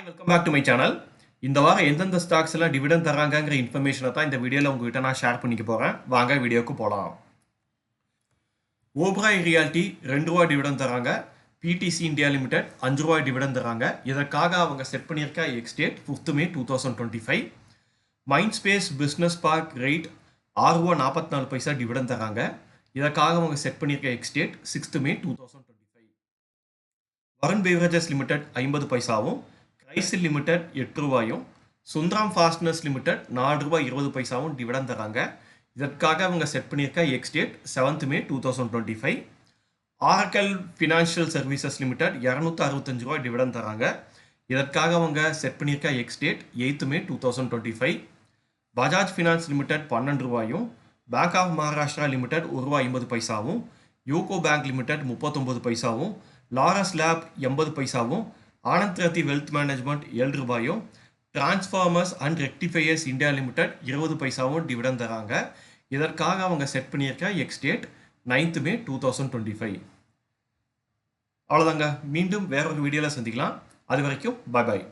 Hi welcome back to my channel இந்த வாரம் எந்தெந்த ஸ்டாக்ஸ் எல்லாம் டிவிடன் தராங்கங்கிற இன்ஃபர்மேஷனை தான் இந்த வீடியோவில் உங்ககிட்ட நான் ஷேர் பண்ணிக்க போகிறேன் வாங்க வீடியோக்கு போகலாம் ஓப்ராய் ரியாலிட்டி ரெண்டு ரூபா டிவிடன் தராங்க பிடிசி இந்தியா லிமிடெட் அஞ்சு ரூபாய் டிவிடன் தராங்க இதற்காக அவங்க செட் பண்ணியிருக்க? Ex date fifth May two thousand twenty five Mind Space business park REIT ஆறு ரூபா நாற்பத்தி நாலு பைசா டிவிடன் தராங்க இதற்காக அவங்க செட் பண்ணியிருக்க? Ex date sixth May two thousand twenty five Varun beverages limited ஐம்பது பைசாவும் கிரைசில் லிமிடெட் எட்டு ரூபாயும் சுந்தரம் ஃபாஸ்ட்னஸ் லிமிடெட் நாலு ரூபாய் இருபது பைசாவும் டிவிடன் தராங்க. இதற்காக அவங்க செட் பண்ணியிருக்க ex date seventh May two thousand twenty five ஆர்கல் financial services limited இரநூத்தி அறுபத்தஞ்சு ரூபாய் டிவிடன் தராங்க. இதற்காக அவங்க செட் பண்ணியிருக்க ex date eighth May two thousand twenty five Bajaj finance limited பன்னெண்டு ரூபாயும் பேங்க் ஆஃப் மகாராஷ்டிரா லிமிடெட் ஒரு ரூபாய் ஐம்பது பைசாவும் யூகோ பேங்க் லிமிடெட் முப்பத்தொம்பது பைசாவும் லாரஸ் லேப் எண்பது பைசாவும் ஆனந்த் ரத்தி வெல்த் மேனேஜ்மெண்ட் ஏழு ரூபாயும் transformers and rectifiers India limited இருபது பைசாவும் டிவிடன் தராங்க. இதற்காக அவங்க செட் பண்ணியிருக்க ex date ninth May two thousand twenty five அவ்வளோதாங்க மீண்டும் வேற ஒரு வீடியோவில் சந்திக்கலாம். அது வரைக்கும் பாய் பாய்